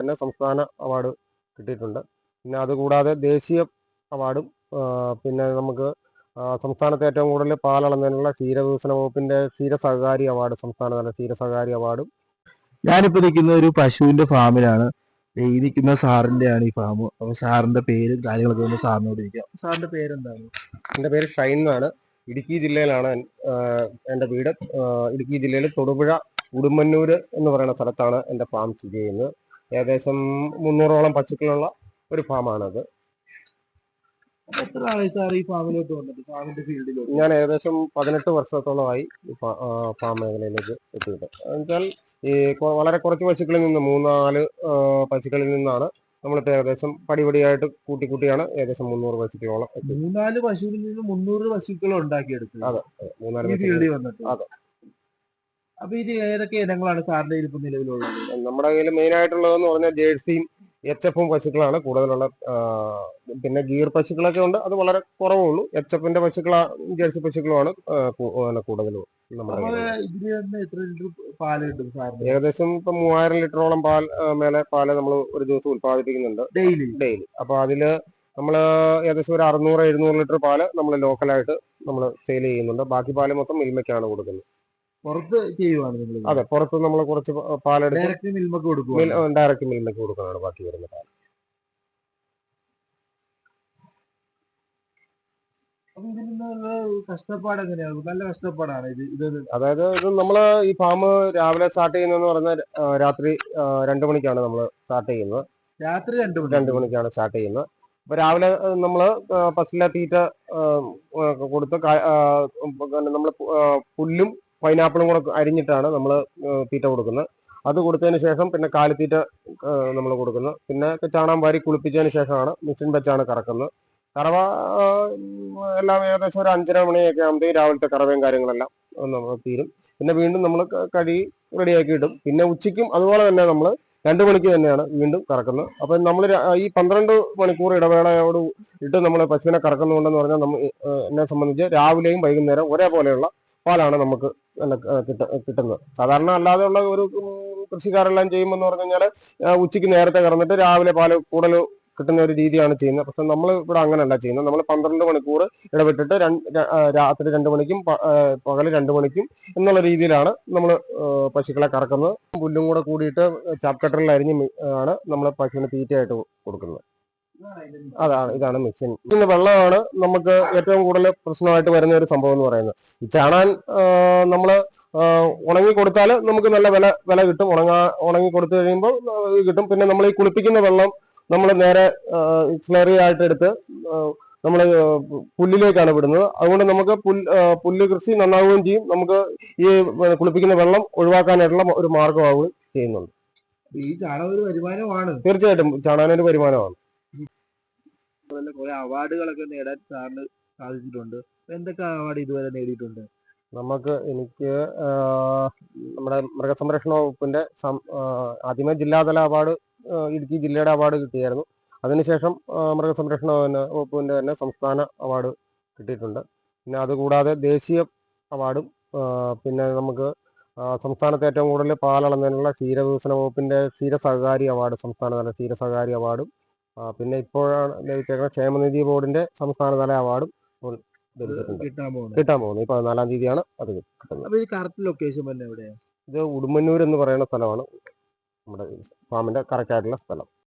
തന്നെ സംസ്ഥാന അവാർഡ് കിട്ടിയിട്ടുണ്ട്. പിന്നെ അതുകൂടാതെ ദേശീയ അവാർഡും പിന്നെ നമുക്ക് സംസ്ഥാനത്തെ ഏറ്റവും കൂടുതൽ പാലളന്നതിനുള്ള ക്ഷീരവികസന വകുപ്പിന്റെ ക്ഷീര സഹകാരി അവാർഡ് സംസ്ഥാനതല ക്ഷീര സഹകാരി അവാർഡും ഞാനിപ്പോ നിൽക്കുന്ന ഒരു പശുവിന്റെ ഫാമിലാണ് എഴുതിക്കുന്ന ഈ നിൽക്കുന്ന സാറിന്റെയാണ് ഈ ഫാം അപ്പൊ സാറിന്റെ പേര് കാര്യങ്ങളൊക്കെ ഒന്ന് സാറിനോട് ഇരിക്കാം സാറിന്റെ പേരെന്താണ്? എന്റെ പേര് ഷൈൻ എന്നാണ്. ഇടുക്കി ജില്ലയിലാണ് എൻ- എന്റെ വീട്. ഇടുക്കി ജില്ലയിൽ തൊടുപുഴ ഉടുമ്പന്നൂർ എന്ന് പറയുന്ന സ്ഥലത്താണ് എന്റെ ഫാം സ്ഥിതി ചെയ്യുന്നത്. ഏകദേശം മുന്നൂറോളം പശുക്കളുള്ള ഒരു ഫാമാണത്. അപ്പൊ എത്ര ആളായി സാർ ഈ ഫാമിലോട്ട് വന്നിട്ട്? ഫാമിന്റെ ഫീൽഡിലോട്ട്? ഞാൻ ഏകദേശം പതിനെട്ട് വർഷത്തോളമായി ഫാ- മേഖലയിലേക്ക് എത്തിയിട്ട് എന്നുവെച്ചാൽ ഈ വളരെ കുറച്ച് പശുക്കളിൽ നിന്ന് മൂന്നാൽ പശുക്കളിൽ നിന്നാണ് നമ്മളിപ്പോ ഏകദേശം പടിപടിയായിട്ട് കൂട്ടി കൂട്ടിയാണ് ഏകദേശം മുന്നൂറ് പശുക്കളോളം എത്തിയത്. മൂന്നാൽ പശുവിൽ നിന്ന് മുന്നൂറ് പശുക്കളും ഉണ്ടാക്കിയെടുത്തത്. അതെ. മൂന്നാൽ വന്നിട്ട്. അതെ. അപ്പൊ ഇത് ഏതൊക്കെ ഇനങ്ങളാണ് സാറിന്റെ ഇപ്പൊ നിലവിലുള്ളത്? നമ്മുടെ കയ്യിൽ മെയിൻ ആയിട്ടുള്ളതെന്ന് പറഞ്ഞാൽ ജേഴ്സിയും എച്ച് എഫും പശുക്കളാണ് കൂടുതലുള്ള പിന്നെ ഗീർ പശുക്കളൊക്കെ ഉണ്ട്. അത് വളരെ കുറവേ ഉള്ളൂ എച്ച് എഫിന്റെ പശുക്കളാ ജേഴ്സി പശുക്കളുമാണ് കൂടുതലും ഏകദേശം ഇപ്പൊ മൂവായിരം ലിറ്ററോളം പാൽ മേലെ പാൽ നമ്മൾ ഒരു ദിവസം ഉത്പാദിപ്പിക്കുന്നുണ്ട് ഡെയിലി? ഡെയിലി. അപ്പൊ അതിൽ നമ്മൾ ഏകദേശം ഒരു അറുന്നൂറ് എഴുന്നൂറ് ലിറ്റർ പാൽ നമ്മൾ ലോക്കലായിട്ട് നമ്മൾ സെയിൽ ചെയ്യുന്നുണ്ട്. ബാക്കി പാൽ മൊത്തം മിൽമയ്ക്കാണ് കൊടുക്കുന്നത്. പുറത്ത് ചെയ്യുവാണ് നിങ്ങൾ അതെ പുറത്ത് നമ്മൾ കുറച്ച് പാലെടുത്ത് ഡയറക്റ്റ് മിൽമക്ക് കൊടുക്കുക ഡയറക്റ്റ് കൊടുക്കുന്നതാണ് ബാക്കി വരുന്ന പാൽ ഇതിൽ കഷ്ടപ്പാട് എങ്ങനെയാണ് നല്ല കഷ്ടപ്പാടാണ് ഇത് ഇത് അതായത് ഇത് നമ്മൾ ഈ ഫാം രാവിലെ സ്റ്റാർട്ട് ചെയ്യുന്നതെന്ന് പറഞ്ഞാൽ ആ, രാത്രി രണ്ടു മണിക്കാണ് നമ്മൾ സ്റ്റാർട്ട് ചെയ്യുന്നത്. രാത്രി രണ്ടു മണി. രണ്ടു മണിക്കാണ് സ്റ്റാർട്ട് ചെയ്യുന്നത്. അപ്പൊ രാവിലെ നമ്മൾ പശുവിലെ തീറ്റ കൊടുത്ത് നമ്മൾ പുല്ലും പൈനാപ്പിളും കൂടെ അരിഞ്ഞിട്ടാണ് നമ്മൾ തീറ്റ കൊടുക്കുന്നത്. അത് കൊടുത്തതിന് ശേഷം പിന്നെ കാലിത്തീറ്റ നമ്മൾ കൊടുക്കുന്നത് പിന്നെ ചാണകം വാരി കുളിപ്പിച്ചതിന് ശേഷമാണ് മിക്സിൻ വെച്ചാണ് കറക്കുന്നത്. കറവ എല്ലാം ഏകദേശം ഒരു അഞ്ചര മണിയൊക്കെ ആകുമ്പോൾ രാവിലത്തെ കറവയും കാര്യങ്ങളെല്ലാം നമ്മൾ തീരും. പിന്നെ വീണ്ടും നമ്മൾ കഴുകി റെഡിയാക്കി ഇടും. പിന്നെ ഉച്ചയ്ക്കും അതുപോലെ തന്നെ നമ്മൾ രണ്ട് മണിക്ക് തന്നെയാണ് വീണ്ടും കറക്കുന്നത്. അപ്പൊ നമ്മൾ ഈ പന്ത്രണ്ട് മണിക്കൂർ ഇടവേളയോട് ഇട്ട് നമ്മൾ പശുവിനെ കറക്കുന്നുണ്ടെന്ന് പറഞ്ഞാൽ നമ്മൾ എന്നെ സംബന്ധിച്ച് രാവിലെയും വൈകുന്നേരം ഒരേപോലെയുള്ള പാലാണ് നമുക്ക് നല്ല, കിട്ട കിട്ടുന്നത്. സാധാരണ അല്ലാതെയുള്ള ഒരു കൃഷിക്കാരെല്ലാം ചെയ്യുമെന്ന് പറഞ്ഞു കഴിഞ്ഞാൽ ഉച്ചയ്ക്ക് നേരത്തെ കറന്നിട്ട് രാവിലെ പാൽ കൂടുതൽ കിട്ടുന്ന ഒരു രീതിയാണ് ചെയ്യുന്നത്. പക്ഷെ നമ്മൾ ഇവിടെ അങ്ങനെയല്ല ചെയ്യുന്നത്. നമ്മൾ പന്ത്രണ്ട് മണിക്കൂർ ഇടവിട്ടിട്ട് രാത്രി രണ്ട് മണിക്കും പകൽ രണ്ട് മണിക്കും എന്നുള്ള രീതിയിലാണ് നമ്മൾ പശുക്കളെ കറക്കുന്നത്. പുല്ലും കൂടെ കൂടിയിട്ട് ചാപ്പ് കട്ടറിൽ അരിഞ്ഞ് ആണ് നമ്മൾ പശുവിന് തീറ്റയായിട്ട് കൊടുക്കുന്നത്. അതാണ് ഇതാണ് മിക്സിൻ പിന്നെ വെള്ളമാണ് നമുക്ക് ഏറ്റവും കൂടുതൽ പ്രശ്നമായിട്ട് വരുന്ന ഒരു സംഭവം എന്ന് പറയുന്നത്. ചാണാൻ നമ്മൾ ഉണങ്ങി കൊടുത്താൽ നമുക്ക് നല്ല വില വില കിട്ടും. ഉണങ്ങാ ഉണങ്ങി കൊടുത്തു കഴിയുമ്പോൾ കിട്ടും. പിന്നെ നമ്മൾ ഈ കുളിപ്പിക്കുന്ന വെള്ളം നമ്മൾ നേരെ സ്ലറി ആയിട്ട് എടുത്ത് നമ്മൾ പുല്ലിലേക്കാണ് വിടുന്നത്. അതുകൊണ്ട് നമുക്ക് പുല്ല് പുല്ല് കൃഷി നന്നാവുകയും ചെയ്യും. നമുക്ക് ഈ കുളിപ്പിക്കുന്ന വെള്ളം ഒഴിവാക്കാനായിട്ടുള്ള ഒരു മാർഗമാവുകയും ചെയ്യുന്നുണ്ട്. ഈ ചാണകം ഒരു വരുമാനമാണ്. തീർച്ചയായിട്ടും. ചാണാനൊരു വരുമാനമാണ്. കുറെ അവാർഡുകളൊക്കെ നേടാൻ സാറിന് സാധിച്ചിട്ടുണ്ട്. എന്തൊക്കെ അവാർഡ് ഇതുവരെ നേടിയിട്ടുണ്ട്? നമുക്ക് എനിക്ക് നമ്മുടെ മൃഗസംരക്ഷണ വകുപ്പിന്റെ ആദ്യമേ ജില്ലാതല അവാർഡ് ഇടുക്കി ജില്ലയുടെ അവാർഡ് കിട്ടിയായിരുന്നു. അതിനുശേഷം മൃഗസംരക്ഷണ വകുപ്പിന്റെ തന്നെ സംസ്ഥാന അവാർഡ് കിട്ടിയിട്ടുണ്ട്. പിന്നെ അതുകൂടാതെ ദേശീയ അവാർഡും പിന്നെ നമുക്ക് സംസ്ഥാനത്തെ ഏറ്റവും കൂടുതൽ പാലളന്നതിനുള്ള ക്ഷീരവികസന വകുപ്പിന്റെ ക്ഷീര സഹകാരി അവാർഡ് സംസ്ഥാനതല ക്ഷീര സഹകാരി അവാർഡും പിന്നെ ഇപ്പോഴാണ് ലഭിച്ചേക്കുന്ന ക്ഷേമനിധി ബോർഡിന്റെ സംസ്ഥാനതല അവാർഡും കിട്ടാൻ പോകുന്നത് കിട്ടാൻ നാലാം ഈ പതിനാലാം തീയതിയാണ് അത് കിട്ടുന്നത്. ഇത് ഉടുമ്പന്നൂർ എന്ന് പറയുന്ന സ്ഥലമാണ്. നമ്മുടെ ഫാമിന്റെ കറക്റ്റ് ആയിട്ടുള്ള സ്ഥലം.